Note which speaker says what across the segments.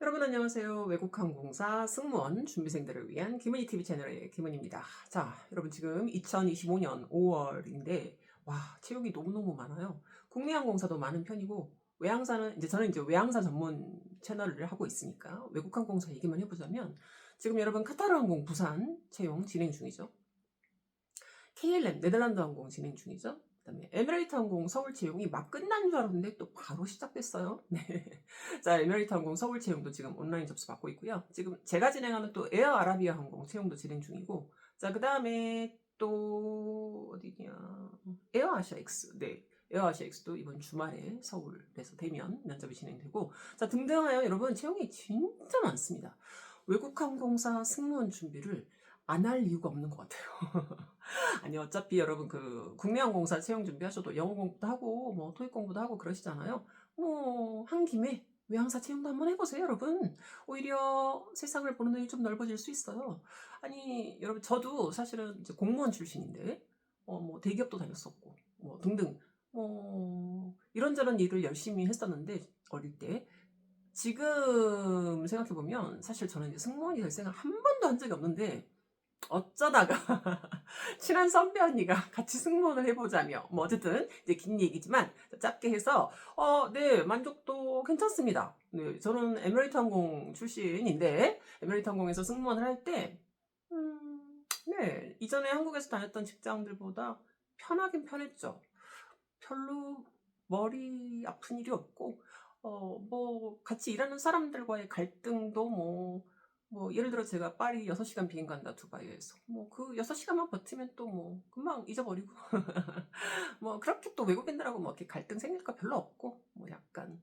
Speaker 1: 여러분 안녕하세요. 외국항공사 승무원 준비생들을 위한 김은희 TV 채널의 김은희입니다. 자, 여러분 지금 2025년 5월인데 와 채용이 너무너무 많아요. 국내 항공사도 많은 편이고 외항사는 이제 저는 이제 외항사 전문 채널을 하고 있으니까 외국항공사 얘기만 해보자면 지금 여러분 카타르항공 부산 채용 진행 중이죠. KLM 네덜란드 항공 진행 중이죠. 그다음에 에미레이트 항공 서울 채용이 막 끝난 줄 알았는데 또 바로 시작됐어요. 네. 자, 에미레이트 항공 서울 채용도 지금 온라인 접수 받고 있고요. 지금 제가 진행하는 또 에어 아라비아 항공 채용도 진행 중이고, 자, 그 다음에 또 어디냐, 에어 아시아 X, 네. 에어 아시아 X도 이번 주말에 서울에서 대면 면접이 진행되고, 자, 등등하여 여러분 채용이 진짜 많습니다. 외국 항공사 승무원 준비를 안 할 이유가 없는 것 같아요. 아니 어차피 여러분 그 국내항공사 채용 준비하셔도 영어 공부도 하고 뭐 토익 공부도 하고 그러시잖아요. 뭐 한 김에 외항사 채용도 한번 해보세요, 여러분. 오히려 세상을 보는 눈이 좀 넓어질 수 있어요. 아니 여러분 저도 사실은 이제 공무원 출신인데 어 뭐 대기업도 다녔었고 뭐 등등 뭐 이런저런 일을 열심히 했었는데 어릴 때 지금 생각해 보면 사실 저는 승무원이 될 생각 한 번도 한 적이 없는데 어쩌다가 친한 선배 언니가 같이 승무원을 해보자며 뭐 어쨌든 이제 긴 얘기지만 짧게 해서 어 네 만족도 괜찮습니다. 네 저는 에미레이트 항공 출신인데 에미레이트 항공에서 승무원을 할때 음, 네 이전에 한국에서 다녔던 직장들보다 편하긴 편했죠. 별로 머리 아픈 일이 없고 어 뭐 같이 일하는 사람들과의 갈등도 뭐 뭐 예를 들어 제가 파리 6시간 비행 간다 두바이에서. 뭐 그 6시간만 버티면 또 뭐 금방 잊어버리고. 뭐 그렇게 또 외국인들하고 뭐 이렇게 갈등 생길 거 별로 없고 뭐 약간.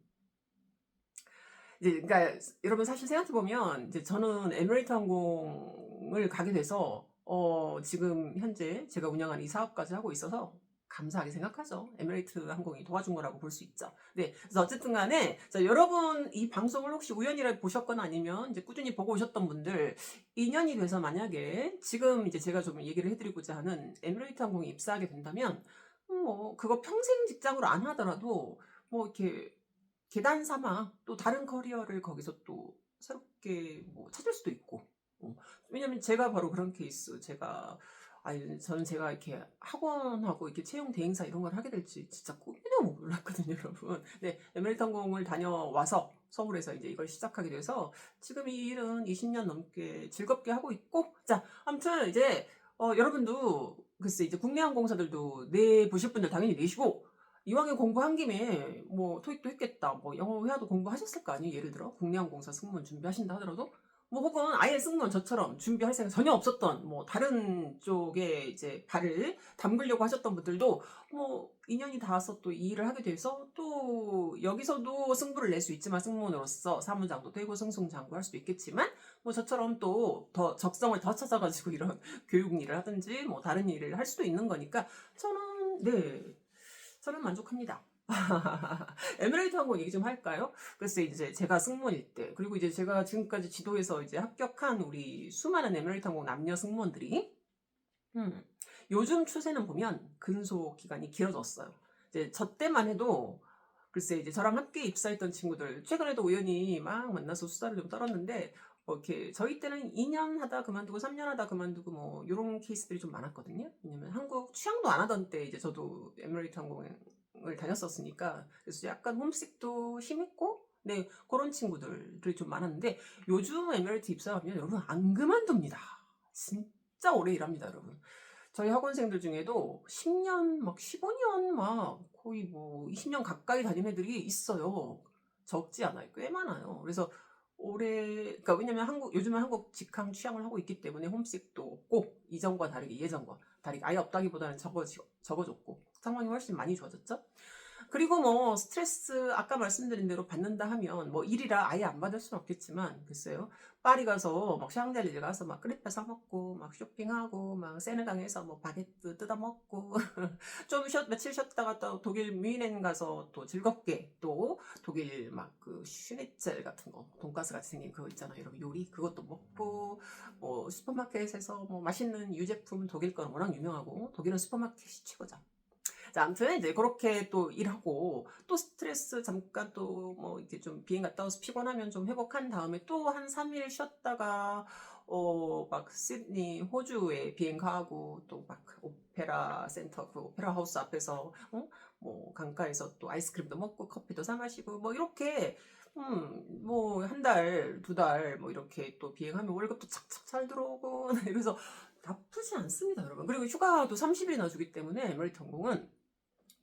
Speaker 1: 이제 그러니까 여러분 사실 생각해 보면 이제 저는 에미레이트 항공을 가게 돼서 어 지금 현재 제가 운영하는 이 사업까지 하고 있어서 감사하게 생각하죠. 에미레이트 항공이 도와준 거라고 볼 수 있죠. 네. 그래서 어쨌든 간에, 자, 여러분 이 방송을 혹시 우연이라 보셨거나 아니면 이제 꾸준히 보고 오셨던 분들, 2년이 돼서 만약에 지금 이제 제가 좀 얘기를 해드리고자 하는 에미레이트 항공에 입사하게 된다면, 음, 뭐, 그거 평생 직장으로 안 하더라도, 뭐, 이렇게 계단 삼아 또 다른 커리어를 거기서 또 새롭게 뭐 찾을 수도 있고. 어, 왜냐면 제가 바로 그런 케이스, 제가 아니 저는 제가 이렇게 학원하고 이렇게 채용 대행사 이런 걸 하게 될지 진짜 꿈에도 못 몰랐거든요, 여러분. 네, 에메리트 항공을 다녀와서 서울에서 이제 이걸 시작하게 돼서 지금 이 일은 20년 넘게 즐겁게 하고 있고, 자, 아무튼 이제 어, 여러분도 글쎄 이제 국내 항공사들도 내 보실 분들 당연히 내시고 이왕에 공부한 김에 뭐 토익도 했겠다, 뭐 영어 회화도 공부하셨을 거 아니에요? 예를 들어 국내 항공사 승무원 준비하신다 하더라도 뭐 혹은 아예 승무원 저처럼 준비할 생각 전혀 없었던 뭐 다른 쪽에 이제 발을 담그려고 하셨던 분들도 뭐 인연이 닿아서 또 이 일을 하게 돼서 또 여기서도 승부를 낼 수 있지만 승무원으로서 사무장도 되고 승승장구 할 수도 있겠지만 뭐 저처럼 또 더 적성을 더 찾아가지고 이런 교육 일을 하든지 뭐 다른 일을 할 수도 있는 거니까 저는 네 저는 만족합니다. 에미레이트 항공 얘기 좀 할까요? 글쎄 이제 제가 승무원일 때 그리고 이제 제가 지금까지 지도에서 이제 합격한 우리 수많은 에미레이트 항공 남녀 승무원들이 음, 요즘 추세는 보면 근속 기간이 길어졌어요. 이제 저 때만 해도 글쎄 이제 저랑 함께 입사했던 친구들 최근에도 우연히 막 만나서 수다를 좀 떨었는데 뭐 이렇게 저희 때는 2년 하다 그만두고 3년 하다 그만두고 뭐 이런 케이스들이 좀 많았거든요. 왜냐면 한국 취향도 안 하던 때 이제 저도 에미레이트 항공 을 다녔었으니까 그래서 약간 홈식도 심했고 네 그런 친구들이 좀 많았는데 요즘 에미레이트 입사하면 여러분 안 그만둡니다. 진짜 오래 일합니다, 여러분. 저희 학원생들 중에도 10년, 막 15년, 막 거의 뭐 20년 가까이 다닌 애들이 있어요. 적지 않아요. 꽤 많아요. 그래서 올해, 그러니까 왜냐면 한국, 요즘은 한국 직항 취향을 하고 있기 때문에 홈식도 없고, 이전과 다르게, 예전과 다르게, 아예 없다기보다는 적어, 적어졌고, 상황이 훨씬 많이 좋아졌죠. 그리고 뭐 스트레스 아까 말씀드린 대로 받는다 하면 뭐 일이라 아예 안 받을 수는 없겠지만 글쎄요 파리 가서 막 샹젤리제 가서 막 크레페 사 먹고 막 쇼핑하고 막 세느강에서 뭐 바게트 뜯어 먹고 좀 쉬었 며칠 쉬었다가 또 독일 뮌헨 가서 또 즐겁게 또 독일 막 그 슈니첼 같은 거 돈가스 같이 생긴 그거 있잖아요 여러분 요리 그것도 먹고 뭐 슈퍼마켓에서 뭐 맛있는 유제품 독일 거는 워낙 유명하고 독일은 슈퍼마켓이 최고죠. 자, 아무튼 이제 그렇게 또 일하고 또 스트레스 잠깐 또 뭐 이렇게 좀 비행 갔다 와서 피곤하면 좀 회복한 다음에 또 한 3일 쉬었다가 어, 막 시드니 호주에 비행 가고 또 막 오페라 센터 그 오페라 하우스 앞에서 어? 뭐 강가에서 또 아이스크림도 먹고 커피도 사 마시고 뭐 이렇게 음, 뭐, 한 달, 두 달, 뭐, 이렇게 또 비행하면 월급도 착착 잘 들어오고, 그래서 나쁘지 않습니다, 여러분. 그리고 휴가도 30일이나 주기 때문에 에미레이트 항공은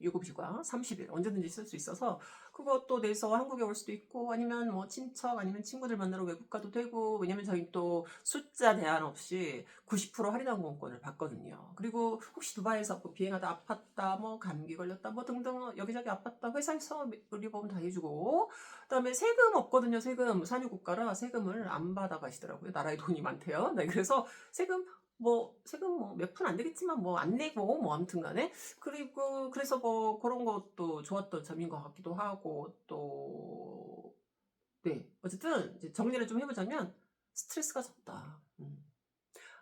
Speaker 1: 유급휴가 30일 언제든지 쓸 수 있어서 그것도 내서 한국에 올 수도 있고 아니면 뭐 친척 아니면 친구들 만나러 외국 가도 되고 왜냐면 저희 또 숫자 제한 없이 90% 할인 항공권을 받거든요. 그리고 혹시 두바이에서 뭐 비행하다 아팠다 뭐 감기 걸렸다 뭐 등등 여기저기 아팠다 회사에서 의료보험 다 해주고 그다음에 세금 없거든요. 세금 산유국가라 세금을 안 받아가시더라고요. 나라에 돈이 많대요. 네, 그래서 세금 뭐 세금 뭐 몇 푼 안 되겠지만 뭐 안 내고 뭐 아무튼 간에 그리고 그래서 뭐 그런 것도 좋았던 점인 것 같기도 하고 또 네 어쨌든 정리를 좀 해보자면 스트레스가 적다.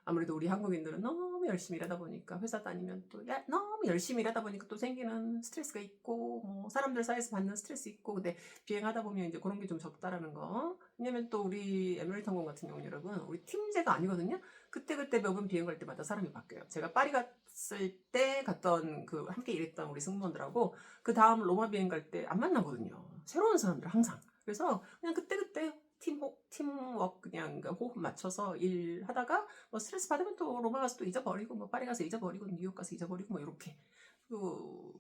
Speaker 1: 음. 아무래도 우리 한국인들은 너무 열심히 일하다 보니까 회사 다니면 또 야, 너무 열심히 일하다 보니까 또 생기는 스트레스가 있고 뭐 사람들 사이에서 받는 스트레스 있고 근데 비행하다 보면 이제 그런 게 좀 적다라는 거. 왜냐면 또 우리 에미레이트 항공 같은 경우는 여러분 우리 팀제가 아니거든요. 그때그때 매번 비행 갈 때마다 사람이 바뀌어요. 제가 파리 갔을 때 갔던 그 함께 일했던 우리 승무원들하고 그 다음 로마 비행 갈 때 안 만나거든요. 새로운 사람들 항상. 그래서 그냥 그때그때 팀 호, 팀워크 그냥 그 호흡 맞춰서 일하다가 뭐 스트레스 받으면 또 로마 가서 또 잊어버리고 뭐 파리 가서 잊어버리고 뉴욕 가서 잊어버리고 뭐 이렇게 그,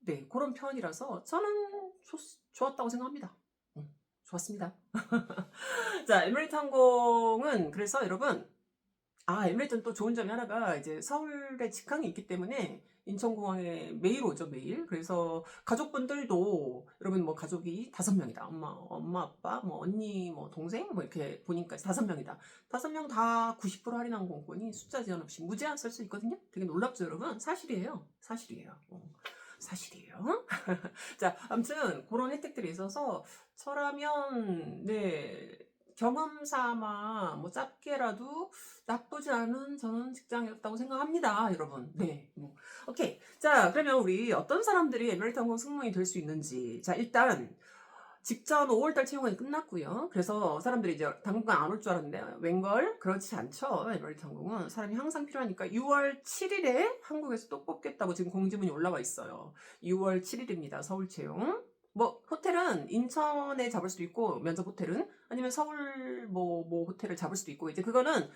Speaker 1: 네 그런 편이라서 저는 좋, 좋았다고 생각합니다. 음, 좋았습니다. 자 에미레이트 항공은 그래서 여러분 아 에미레이트는 또 좋은 점이 하나가 이제 서울에 직항이 있기 때문에 인천공항에 매일 오죠 매일. 그래서 가족분들도 여러분 뭐 가족이 다섯 명이다. 엄마 엄마 아빠 뭐 언니 뭐 동생 뭐 이렇게 보니까 다섯 명이다. 다섯 명 다 90% 할인 항공권이 숫자 제한 없이 무제한 쓸 수 있거든요. 되게 놀랍죠 여러분? 사실이에요. 사실이에요. 어, 사실이에요. 자 아무튼 그런 혜택들이 있어서 저라면 네 경험 삼아 뭐 짧게라도 나쁘지 않은 저는 직장이었다고 생각합니다, 여러분. 네. 뭐. 오케이. 자, 그러면 우리 어떤 사람들이 에메리트 항공 승무원이 될 수 있는지. 자, 일단 직전 5월달 채용이 끝났고요. 그래서 사람들이 이제 당분간 안 올 줄 알았는데 웬걸? 그렇지 않죠. 에메리트 항공은 사람이 항상 필요하니까 6월 7일에 한국에서 또 뽑겠다고 지금 공지문이 올라와 있어요. 6월 7일입니다. 서울 채용. 뭐 호텔은 인천에 잡을 수도 있고 면접 호텔은 아니면 서울 뭐, 뭐 호텔을 잡을 수도 있고 이제 그거는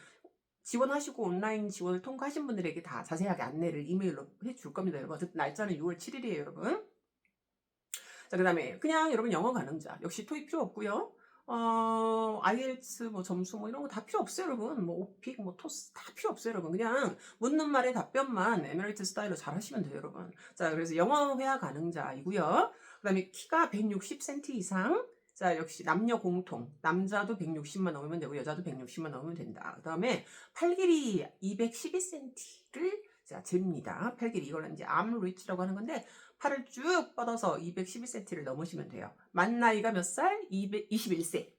Speaker 1: 지원하시고 온라인 지원을 통과하신 분들에게 다 자세하게 안내를 이메일로 해줄 겁니다 여러분 날짜는 6월 7일이에요 여러분 자 그 다음에 그냥 여러분 영어 가능자 역시 토익 필요 없고요 어, IELTS 뭐 점수 뭐 이런 거 다 필요 없어요, 여러분. 뭐 오픽, 뭐 토스 다 필요 없어요, 여러분. 그냥 묻는 말에 답변만 에메리트 스타일로 잘 하시면 돼요, 여러분. 자, 그래서 영어 회화 가능자이고요. 그 다음에 키가 160cm 이상. 자, 역시 남녀 공통. 남자도 160만 넘으면 되고 여자도 160만 넘으면 된다. 그 다음에 팔 길이 212cm를 자, 잽니다. 팔 길이 이거는 이제 암 리치라고 하는 건데 팔을 쭉 뻗어서 211cm를 넘으시면 돼요. 만 나이가 몇 살? 221세.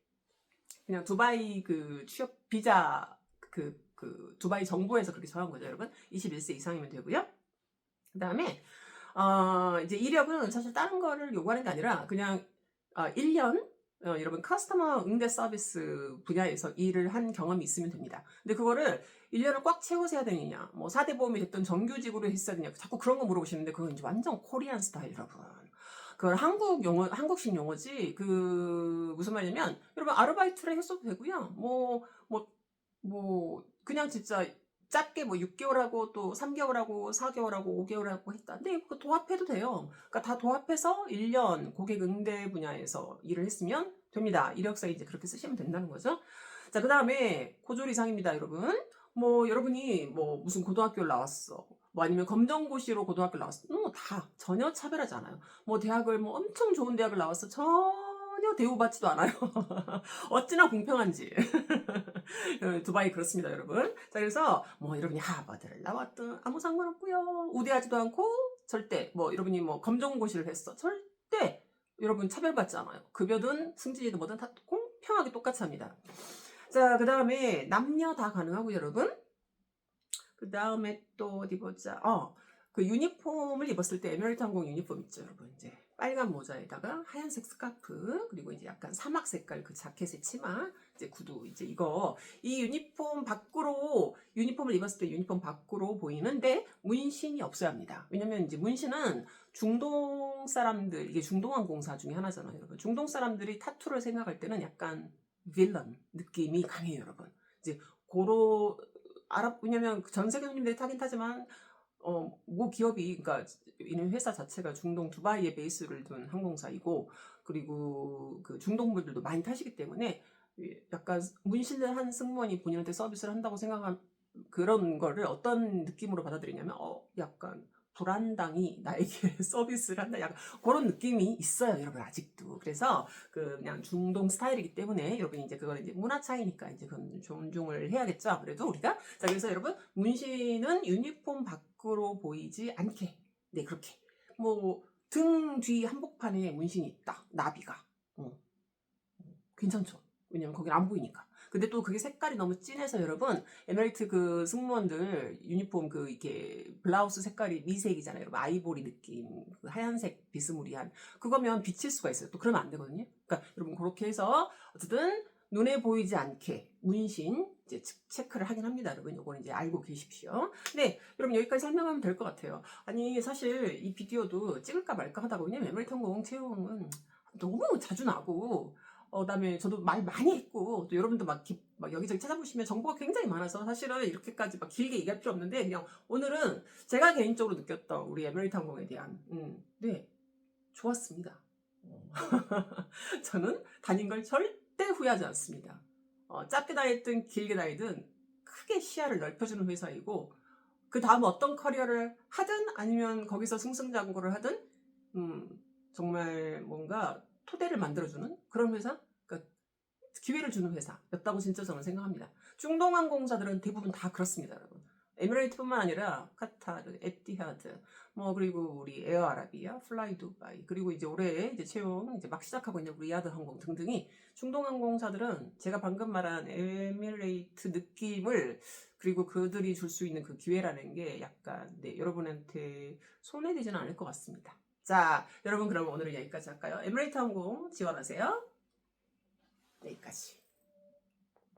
Speaker 1: 그냥 두바이 그 취업 비자 그, 그 두바이 정부에서 그렇게 정한 거죠, 여러분. 21세 이상이면 되고요. 그 다음에 어, 이제 이력은 사실 다른 거를 요구하는 게 아니라 그냥 어, 1년 어, 여러분 커스터머 응대 서비스 분야에서 일을 한 경험이 있으면 됩니다. 근데 그거를 1년을 꽉 해야 되느냐, 뭐 4대 보험이 됐던 정규직으로 했어야 되냐, 자꾸 그런 거 물어보시는데 그건 이제 완전 코리안 스타일 여러분. 그걸 한국 용어, 한국식 용어지, 그, 무슨 말이냐면, 여러분, 아르바이트를 했어도 되고요. 뭐, 뭐, 뭐, 그냥 진짜 짧게 뭐 6개월하고 또 3개월하고 4개월하고 5개월하고 했다. 근데 그거 도합해도 돼요. 그러니까 다 도합해서 1년 고객 응대 분야에서 일을 했으면 됩니다. 이력서 이제 그렇게 쓰시면 된다는 거죠. 자, 그 다음에 고졸 이상입니다, 여러분. 뭐 여러분이 뭐 무슨 고등학교를 나왔어. 뭐 아니면 검정고시로 고등학교 나왔어. 뭐 다 전혀 차별하지 않아요. 뭐 대학을 뭐 엄청 좋은 대학을 나왔어. 전 혀 대우받지도 않아요. 어찌나 공평한지. 두바이 그렇습니다, 여러분. 자, 그래서 뭐 여러분이 하버드를 나왔든 아무 상관없고요. 우대하지도 않고 절대 뭐 여러분이 뭐 검정고시를 했어. 절대 여러분 차별받지 않아요. 급여든 승진이든 뭐든 다 공평하게 똑같이 합니다. 자, 그 다음에 남녀 다 가능하고 여러분. 그 다음에 또 어디 보자. 어, 그 유니폼을 입었을 때 에메랄드 항공 유니폼 있죠, 여러분. 이제 빨간 모자에다가 하얀색 스카프 그리고 이제 약간 사막 색깔 그 자켓에 치마 이제 구두 이제 이거 이 유니폼 밖으로 유니폼을 입었을 때 유니폼 밖으로 보이는데 문신이 없어야 합니다. 왜냐면 이제 문신은 중동 사람들 이게 중동 항 공사 중에 하나잖아요, 여러분. 중동 사람들이 타투를 생각할 때는 약간 빌런 느낌이 강해요, 여러분. 이제 고로 아랍 왜냐면 전 세계 손님들이 타긴 타지만 어, 모 기업이, 그러니까, 이 회사 자체가 중동 두바이에 베이스를 둔 항공사이고, 그리고 그 중동 분들도 많이 타시기 때문에, 이 약간 문신을 한 승무원이 본인한테 서비스를 한다고 생각한 그런 거를 어떤 느낌으로 받아들이냐면, 어, 약간 불안당이 나에게 서비스를 한다. 약간 그런 느낌이 있어요, 여러분, 아직도. 그래서 그 그냥 중동 스타일이기 때문에 여러분 이제 그거는 이제 문화 차이니까 이제 그건 존중을 해야겠죠. 그래도 우리가. 자, 그래서 여러분, 문신은 유니폼 밖으로 보이지 않게. 네, 그렇게. 뭐, 등 뒤 한복판에 문신이 있다. 나비가. 어. 괜찮죠. 왜냐면 거긴 안 보이니까. 근데 또 그게 색깔이 너무 진해서 여러분, 에메리트 그 승무원들 유니폼 그 이렇게 블라우스 색깔이 미색이잖아요. 여러분, 아이보리 느낌. 그 하얀색 비스무리한. 그거면 비칠 수가 있어요. 또 그러면 안 되거든요. 그러니까 여러분, 그렇게 해서 어쨌든 눈에 보이지 않게 문신 이제 체- 체크를 하긴 합니다. 여러분, 요거는 이제 알고 계십시오. 네, 여러분 여기까지 설명하면 될 것 같아요. 아니, 사실 이 비디오도 찍을까 말까 하다가 왜냐면 에메리트 항공 채용은 너무 자주 나고 어, 그다음에 저도 말 많이 했고 또 여러분도 막, 기- 막 여기저기 찾아보시면 정보가 굉장히 많아서 사실은 이렇게까지 막 길게 얘기할 필요 없는데 그냥 오늘은 제가 개인적으로 느꼈던 우리 에메리트 항공에 대한 음, 네 좋았습니다. 어. 저는 다닌 걸 절대 후회하지 않습니다. 어, 짧게 다녔든 길게 다니든 크게 시야를 넓혀주는 회사이고 그 다음 어떤 커리어를 하든 아니면 거기서 승승장구를 하든 음, 정말 뭔가 토대를 만들어주는 그런 회사, 그러니까 기회를 주는 회사였다고 진짜 저는 생각합니다. 중동항공사들은 대부분 다 그렇습니다, 여러분. 에미레이트뿐만 아니라 카타르, 에티하드, 뭐 그리고 우리 에어아라비아, 플라이 두바이, 그리고 이제 올해 이제 채용 이제 막 시작하고 있는 리아드 항공 등등이 중동 항공사들은 제가 방금 말한 에미레이트 느낌을 그리고 그들이 줄 수 있는 그 기회라는 게 약간 네, 여러분한테 손해되지는 않을 것 같습니다. 자, 여러분 그럼 오늘은 여기까지 할까요? 에미레이트 항공 지원하세요. 여기까지.